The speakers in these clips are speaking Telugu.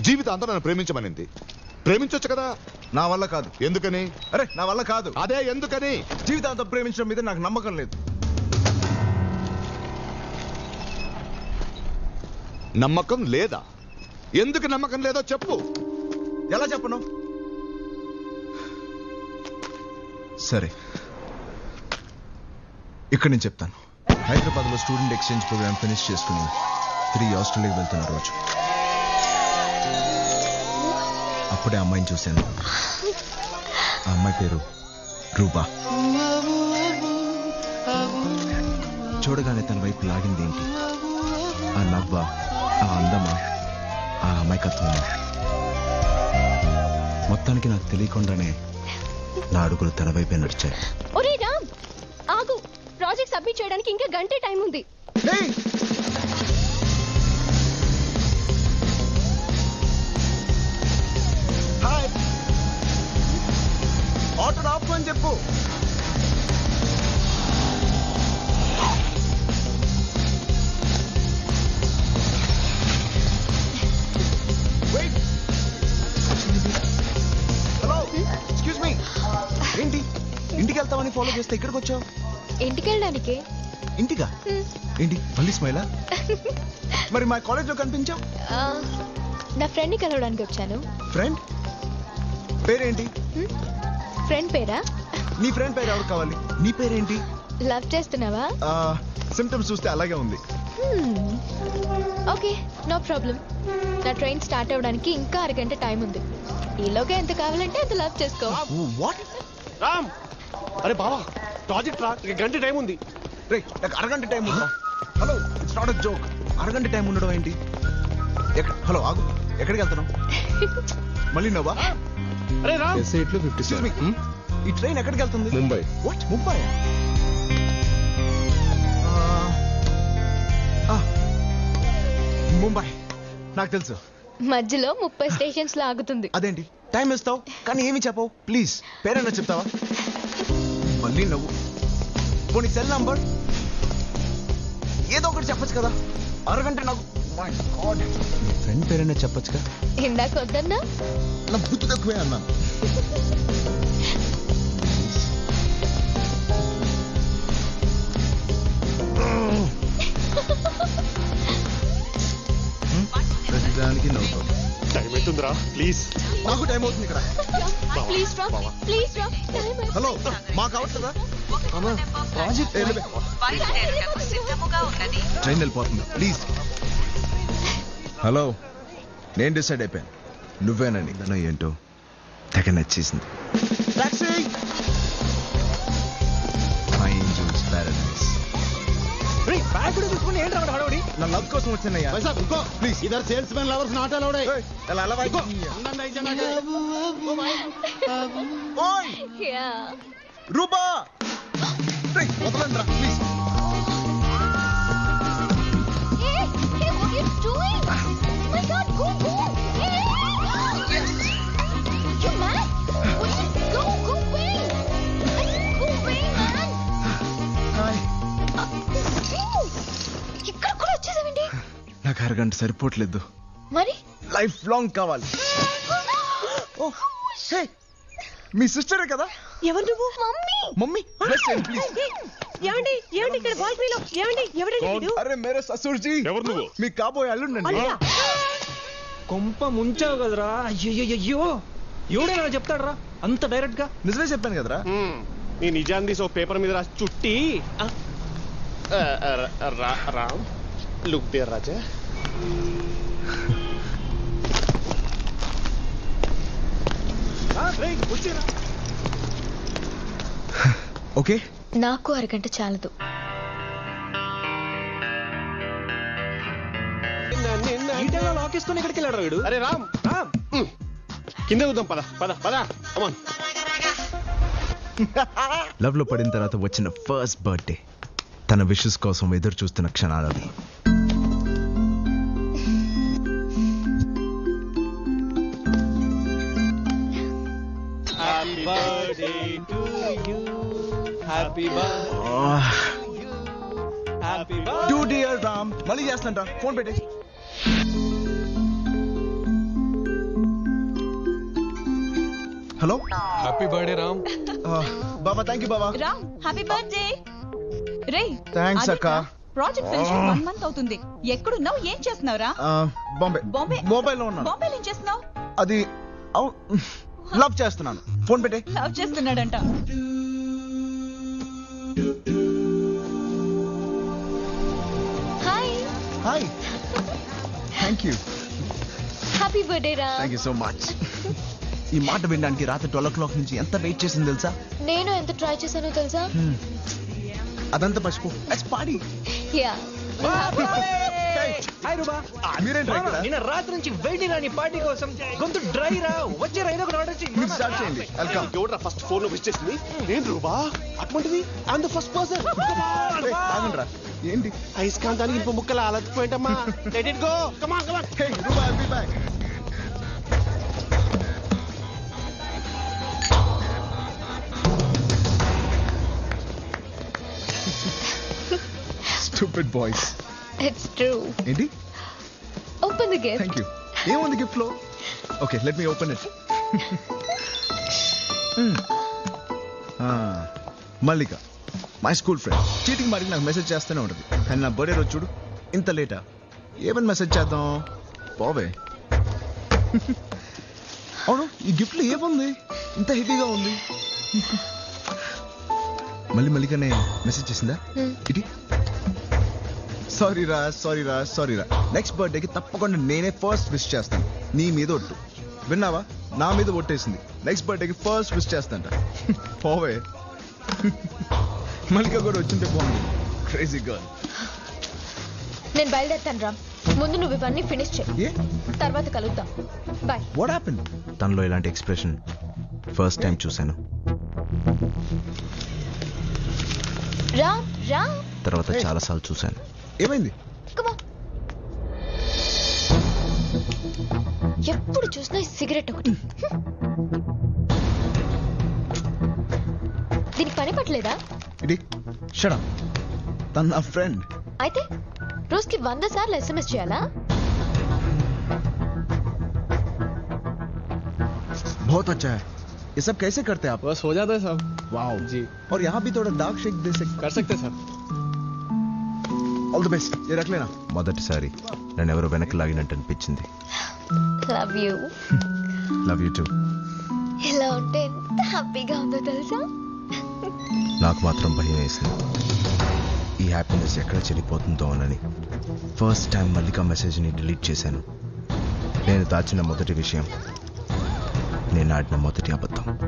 జీవితాంతం నన్ను ప్రేమించమనింది. ప్రేమించొచ్చు కదా? నా వల్ల కాదు. ఎందుకని? అరే నా వల్ల కాదు. అదే ఎందుకని? జీవితాంతం ప్రేమించడం మీద నాకు నమ్మకం లేదు. నమ్మకం లేదా? ఎందుకు నమ్మకం లేదో చెప్పు. ఎలా చెప్పను? సరే. ఇక్కడ నేను చెప్తాను. హైదరాబాద్లో స్టూడెంట్ ఎక్స్చేంజ్ ప్రోగ్రామ్ ఫినిష్ చేసుకుని తిరిగి ఆస్ట్రేలియాకి వెళ్తున్న రోజు. అప్పుడే అమ్మాయిని చూశాను. ఆ అమ్మాయి పేరు రూపా. చూడగానే తన వైపు లాగింది ఏంటి? ఆ నవ్వ ఆ అందమా ఆ అమాయకత్వమా. మొత్తానికి నాకు తెలియకుండానే నా అడుగులు తన వైపే నడిచాయి. ఒరే రామ్! ఆగు! ప్రాజెక్ట్ సబ్మిట్ చేయడానికి ఇంకా గంటే టైం ఉంది. ఆపు అని చెప్పు. హలో ఎక్స్క్యూజ్ మీ ఏంటి? ఇంటికి వెళ్తామని ఫాలో చేస్తే ఇక్కడికి వచ్చావు? ఇంటికి? వెళ్ళడానికి ఇంటికా ఏంటి? మళ్ళీ స్మైలా మరి మా కాలేజ్లో కనిపించావు? నా ఫ్రెండ్ని కలవడానికి వచ్చాను. ఫ్రెండ్ పేరేంటి? ఫ్రెండ్ పేరా? నీ ఫ్రెండ్ పేరు ఎవరు కావాలి? నీ పేరేంటి? లవ్ చేస్తున్నావా? సిమ్టమ్స్ చూస్తే అలాగే ఉంది. Okay no problem. నా ట్రైన్ స్టార్ట్ అవ్వడానికి ఇంకా అరగంట టైం ఉంది. ఈలోగా ఎంత కావాలంటే అంత లవ్ చేసుకో. వాట్? రామ్! అరే బావా ప్రాజెక్ట్ రా ఇక గంట టైం ఉంది. రే నాకు అరగంట టైం ఉందా hello it's not a joke. అరగంట టైం ఉండడం ఏంటి? హలో ఆగు. ఎక్కడికి వెళ్తున్నావు? మళ్ళీ నవ్వా? అరే రామ్. ఎస్ఐట్లో ఫిఫ్టీ మీ ఈ ట్రైన్ ఎక్కడికి వెళ్తుంది ముంబై. వాట్ ముంబై ముంబై. నాకు తెలుసు. మధ్యలో ముప్పై స్టేషన్స్లో ఆగుతుంది అదేంటి? టైం ఇస్తావు కానీ ఏమి చెప్పవు. ప్లీజ్ పేరైనా చెప్తావా? మళ్ళీ నవ్వు. పోనీ సెల్ నంబర్? ఏదో ఒకటి చెప్పొచ్చు కదా. అరగంట నాకు My God. మీ ఫ్రెండ్ పేరైనా చెప్పొచ్చుగా? ఇందాక వద్దన్నా? నా బుద్ధి తక్కువే అన్నాను ప్రతిదానికి నవ్వుతావు టైం అవుతుందిరా ప్లీజ్ నాకు టైం అవుతుంది ఇక్కడ. ప్లీజ్ రా ప్లీజ్ రా టైం హలో మాకు అవట్లేదా ప్రాజెక్ట్ ట్రైన్ వెళ్ళిపోతుంది. ప్లీజ్ హలో నేను డిసైడ్ అయిపోయాను. నువ్వేనని దాని ఏంటో తెగ నచ్చేసింది. లవ్ కోసం ప్లీజ్ ఇద్దరు సేల్స్ మెన్ లవర్స్ నాట్ అలౌడే రూపా! ప్లీజ్ ఇక్కడ కూడా వచ్చేసావండి నాకు అరగంట సరిపోవట్లేదు. మరి? లైఫ్ లాంగ్ కావాలి. మీ సిస్టరే కదా? ఎవరు నువ్వు? మమ్మీ. మమ్మీ ప్లీజ్ ఏమండి ఏమండి ఇక్కడ బాల్కనీలో? ఏమండి ఎవరండి వీడు? అరే మేరే ససూర్జీ. ఎవరు నువ్వు? మీ కాబోయే అల్లుండండి అల్లుడా? కొంప ముంచావు కదరా. అయ్యో ఎవడైనా చెప్తాడరా? అంత డైరెక్ట్గా? నిజమే చెప్పాను కదరా? నీ నిజాన్ని తీసి ఓ పేపర్ మీద రాసి చుట్టి ఆ, రామ్ లుక్ దేర్ రాజా వచ్చేరా ఓకే నాకు అరగంట చాలదు. ఈ టైంలో లాకేసుకొని ఎక్కడికి వెళ్ళాడు వీడు? అరే రామ్. కింద చూద్దాం పద పద పద. కమాన్ లవ్ లో పడిన తర్వాత వచ్చిన ఫస్ట్ బర్త్డే తన విషస్ కోసం ఎదురు చూస్తున్న క్షణాలవి మళ్ళీ చేస్తాంట ఫోన్ పెట్టే హలో హ్యాపీ బర్త్డే రామ్ బాబా థ్యాంక్ యూ బాబా. రామ్ హ్యాపీ బర్త్డే రే Thanks, అక్క. ప్రాజెక్ట్ ఫినిష్ వన్ మంత్ అవుతుంది. ఎక్కడున్నావు? ఏం చేస్తున్నావురా? బాంబే. బాంబే? మొబైల్లో ఉన్నాను. బాంబేలో ఏం చేస్తున్నావు? అది లవ్ చేస్తున్నాను. ఫోన్ పెట్టే. Love చేస్తున్నాడంట. Hi hi thank you happy birthday రా. థ్యాంక్ యూ సో మచ్ ఈ మాట వినడానికి రాత్రి ట్వెల్వ్ ఓ క్లాక్ నుంచి ఎంత వెయిట్ చేసింది తెలుసా? నేను ఎంత ట్రై చేశానో తెలుసా? అదంతా యా మీరేంటి నిన్న రాత్రి నుంచి వెయిటింగ్ రాని పార్టీ కోసం గొంతు డ్రై రా. వచ్చే రైలు ఒకటి ఆర్డర్ మీరు స్టార్ట్ చేయండి. వెల్కమ్ ఎవడరా ఫస్ట్ ఫోన్లో విష్ చేసింది? నేను రూబా అటువంటిది? ఐఎమ్ ద ఫస్ట్ పర్సన్ ఏంటి? ఐస్కాంతానికి ఇంప ముక్కల అలసిపోయింటమ్మా. Let it go come on come on hey Ruba I'll be back stupid boys it's true ఏంటి open the gift thank you ఏముంది గిఫ్ట్లో okay let me open it Mallika my school friend cheating మరి నాకు మెసేజ్ చేస్తూనే ఉంటుంది. కానీ నా బర్త్డే రోజు చూడు ఇంత లేటా ఏమని మెసేజ్ చేద్దాం? పోవే. అవును ఈ గిఫ్ట్లో ఏముంది? ఇంత హెవీగా ఉంది. మళ్ళీ మల్లికనే మెసేజ్ చేసిందా? Hmm. ఇటీ. సారీ రా సారీ రా సారీ రా. నెక్స్ట్ బర్త్డేకి తప్పకుండా నేనే ఫస్ట్ విష్ చేస్తాను. నీ మీద ఒట్టు. విన్నావా? నా మీద ఒట్టేసింది. నెక్స్ట్ బర్త్డేకి ఫస్ట్ విష్ చేస్తాంట. పోవే. మల్లిక కూడా వచ్చింటే బాగుంది క్రేజీ గర్ల్ నేను బయలుదేరుతాను రామ్ ముందు నువ్వు ఇవన్నీ ఫినిష్ చేయి. ఏ? తర్వాత కలుద్దాం. బాయ్ వాట్ హ్యాపెన్ తనలో ఇలాంటి ఎక్స్ప్రెషన్ ఫస్ట్ టైం చూశాను. రామ్ రామ్ తర్వాత చాలాసార్లు చూశాను. ఏమైంది కమా ఎప్పుడు చూసినా ఈ సిగరెట్ ఒకటి దీనికి పని పట్టలేదా ఇది షడా తన నా ఫ్రెండ్ అయితే రోజుకి వంద సార్లు ఎస్ఎంఎస్ చేయాలా बहुत अच्छा है ये सब कैसे करते हैं आप బస్ హో జాతా సాబ్ वाओ जी और यहाँ भी थोड़ा डार्क शेक दे सकते కర్ సక్తే సాబ్ ఆల్ ది బెస్ట్ ఎరక్లేనా మొదటిసారి నన్ను ఎవరో వెనక్కి లాగినట్టు అనిపించింది. Love you love you too ఎలా ఉంటే హ్యాపీగా ఉందో తెలుసా? నాకు మాత్రం భయం వేసింది. ఈ హ్యాపీనెస్ ఎక్కడ చెడిపోతుందో అనని. ఫస్ట్ టైం మల్లికా మెసేజ్ని డిలీట్ చేశాను. నేను దాచిన మొదటి విషయం. నేను ఆడిన మొదటి అబద్ధం.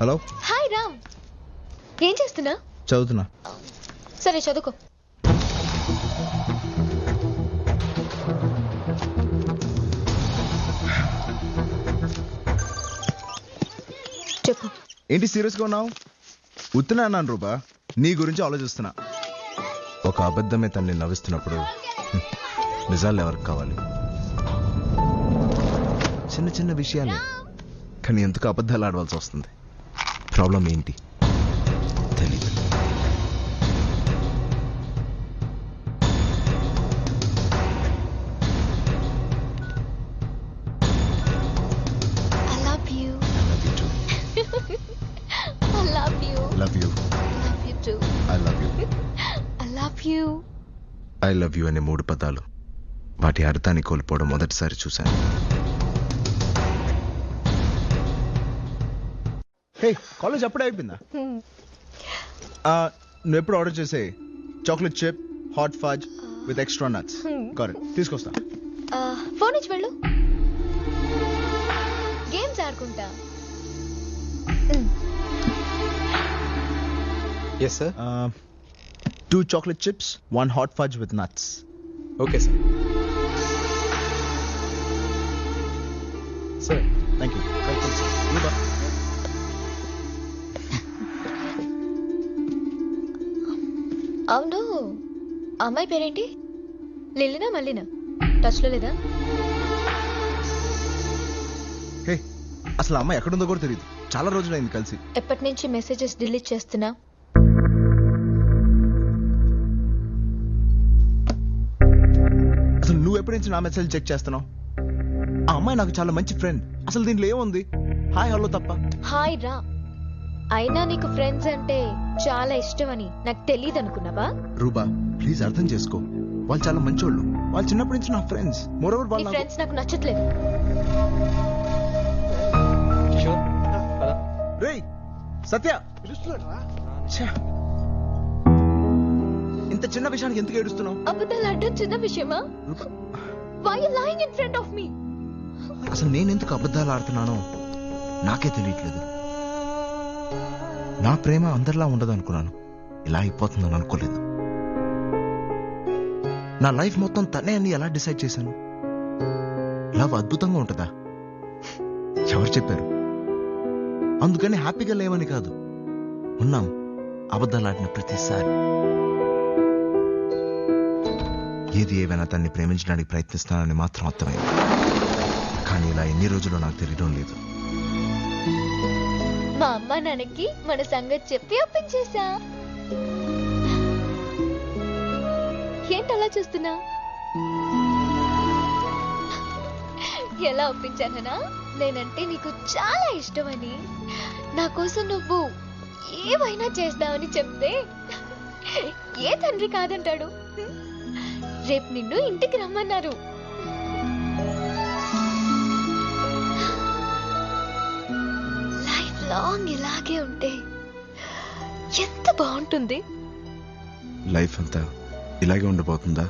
హలో హాయ్ రామ్ ఏం చేస్తున్నా? చదువుతున్నా. సరే చదువుకో. చెప్పు. ఏంటి సీరియస్గా ఉన్నావు? ఉత్తున్నా అన్నాను రూపా. నీ గురించి ఆలోచిస్తున్నా. ఒక అబద్ధమే తన్ని నవ్విస్తున్నప్పుడు హ్మ్, నిజాలు ఎవరికి కావాలి? చిన్న చిన్న విషయాలే. కానీ ఎందుకు అబద్ధాలు ఆడవలసి వస్తుంది? ప్రాబ్లం ఏంటి? తెలీదు. యూ ఐ లవ్ యూ అనే మూడు పదాలు. వాటి అర్థాన్ని కోల్పోవడం మొదటిసారి చూశాను. హే కాలేజ్ అప్పుడే అయిపోయిందా? నువ్వు ఎప్పుడు ఆర్డర్ చేసే chocolate chip hot fudge with extra nuts correct తీసుకొస్తా. ఫోన్ ఇచ్చి వెళ్ళు. గేమ్స్ ఆడుకుంటా. Yes sir two chocolate chips one hot fudge with nuts okay sir sir thank you welcome అవును. ఆ అమ్మాయి పేరేంటి? లిల్లినా మల్లినా? టచ్లో లేదా? హే అసలు అమ్మాయి ఎక్కడుందో కూడా తెలియదు చాలా రోజులైంది కలిసి. ఎప్పటి నుంచి మెసేజెస్ డిలీట్ చేస్తున్నా? అసలు నువ్వు ఎప్పటి నుంచి నా మెసేజ్ చెక్ చేస్తున్నావు? ఆ అమ్మాయి నాకు చాలా మంచి ఫ్రెండ్ అసలు దీంట్లో ఏముంది? హాయ్ హలో తప్ప. హాయ్ రా. అయినా నీకు ఫ్రెండ్స్ అంటే చాలా ఇష్టమని నాకు తెలియదు అనుకున్నావా రూబా ప్లీజ్ అర్థం చేసుకో. వాళ్ళు చాలా మంచోళ్ళు. వాళ్ళు చిన్నప్పటి నుంచి నా ఫ్రెండ్స్ మోరోవర్ వాళ్ళు ఫ్రెండ్స్ నాకు నచ్చట్లేదు. రేయ్ సత్య. ఇంత చిన్న విషయానికి ఎందుకు ఏడుస్తున్నావు? అబద్ధాలు అడ్డం చిన్న విషయమా? Why you lying in front of me అసలు నేను ఎందుకు అబద్ధాలు ఆడుతున్నానో నాకే తెలియట్లేదు. నా ప్రేమ అందరిలా ఉండదు అనుకున్నాను ఇలా అయిపోతుందని అనుకోలేదు. నా లైఫ్ మొత్తం తనే అని ఎలా డిసైడ్ చేశాను? లవ్ అద్భుతంగా ఉంటుందా? ఎవరు చెప్పారు? అందుకని హ్యాపీగా లేవని కాదు. ఉన్నాం. అబద్ధాలు ఆడిన ప్రతిసారి. ఏది ఏవైనా తన్ని ప్రేమించడానికి ప్రయత్నిస్తానని మాత్రం అర్థమైంది. కానీ ఇలా ఎన్ని రోజులు నాకు తెలియడం లేదు. మా అమ్మ నాన్నకి మన సంగతి చెప్పి ఒప్పించేసా ఏంటలా చూస్తున్నా? ఎలా ఒప్పించాననా? నేనంటే నీకు చాలా ఇష్టమని. నా కోసం నువ్వు ఏమైనా చేస్తావని చెప్తే ఏ తండ్రి కాదంటాడు? రేపు నిన్ను ఇంటికి రమ్మన్నారు. లైఫ్ లాంగ్ ఇలాగే ఉంటే ఎంత బాగుంటుంది. లైఫ్ అంతా ఇలాగే ఉండిపోతుందా